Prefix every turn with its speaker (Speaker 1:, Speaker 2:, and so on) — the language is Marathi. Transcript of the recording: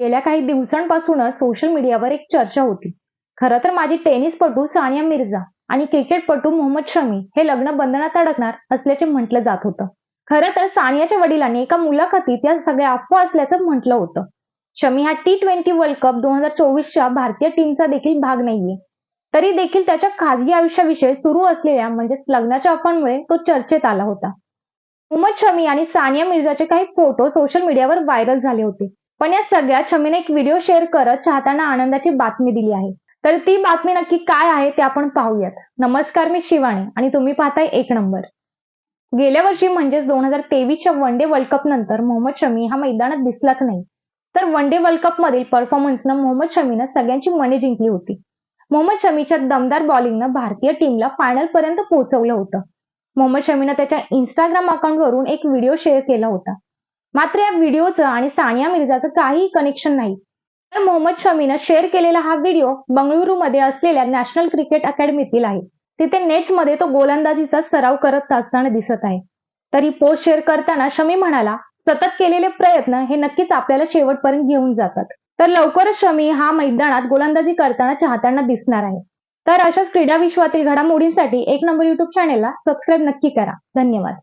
Speaker 1: गेल्या काही दिवसांपासूनच सोशल मीडियावर एक चर्चा होती. खरं तर माझी टेनिसपटू सानिया मिर्झा आणि क्रिकेटपटू मोहम्मद शमी हे लग्न बंधनात अडकणार असल्याचे म्हटलं जात होतं. खरं तर सानियाच्या वडिलांनी एका मुलाखतीत या सगळ्या अफवा असल्याचं म्हटलं होतं. शमी हा टी ट्वेंटी वर्ल्ड कप दोन हजार चोवीसच्या भारतीय टीमचा देखील भाग नाहीये. तरी देखील त्याच्या खाजगी आयुष्याविषयी सुरू असलेल्या म्हणजेच लग्नाच्या अफवांमुळे तो चर्चेत आला होता. मोहम्मद शमी आणि सानिया मिर्झाचे काही फोटो सोशल मीडियावर व्हायरल झाले होते. पण या सगळ्यात शमीने एक व्हिडिओ शेअर करत चाहत्यांना आनंदाची बातमी दिली आहे. तर ती बातमी नक्की काय आहे ते आपण पाहूयात. नमस्कार मी शिवानी आणि तुम्ही पाहताय एक नंबर. गेल्या वर्षी म्हणजेच दोन हजार तेवीसच्या वन डे वर्ल्ड कप नंतर मोहम्मद शमी हा मैदानात दिसलाच नाही. तर वन डे वर्ल्ड कप मधील परफॉर्मन्सनं मोहम्मद शमीनं सगळ्यांची मने जिंकली होती. मोहम्मद शमीच्या दमदार बॉलिंगनं भारतीय टीमला फायनल पर्यंत पोहोचवलं होतं. मोहम्मद शमीनं त्याच्या इंस्टाग्राम अकाउंटवरून एक व्हिडिओ शेअर केला होता. मात्र या व्हिडिओचं आणि सानिया मिर्झाचं काहीही कनेक्शन नाही. तर मोहम्मद शमीनं शेअर केलेला हा व्हिडिओ बंगळुरूमध्ये असलेल्या नॅशनल क्रिकेट अकॅडमीतील आहे. तिथे नेट्समध्ये तो गोलंदाजीचा सराव करत असताना दिसत आहे. तरी पोस्ट शेअर करताना शमी म्हणाला सतत केलेले प्रयत्न हे नक्कीच आपल्याला शेवटपर्यंत घेऊन जातात. तर लवकरच शमी हा मैदानात गोलंदाजी करताना चाहत्यांना दिसणार आहे. तर अशाच क्रीडा विश्वातील घडामोडींसाठी एक नंबर युट्यूब चॅनेलला सबस्क्राईब नक्की करा. धन्यवाद.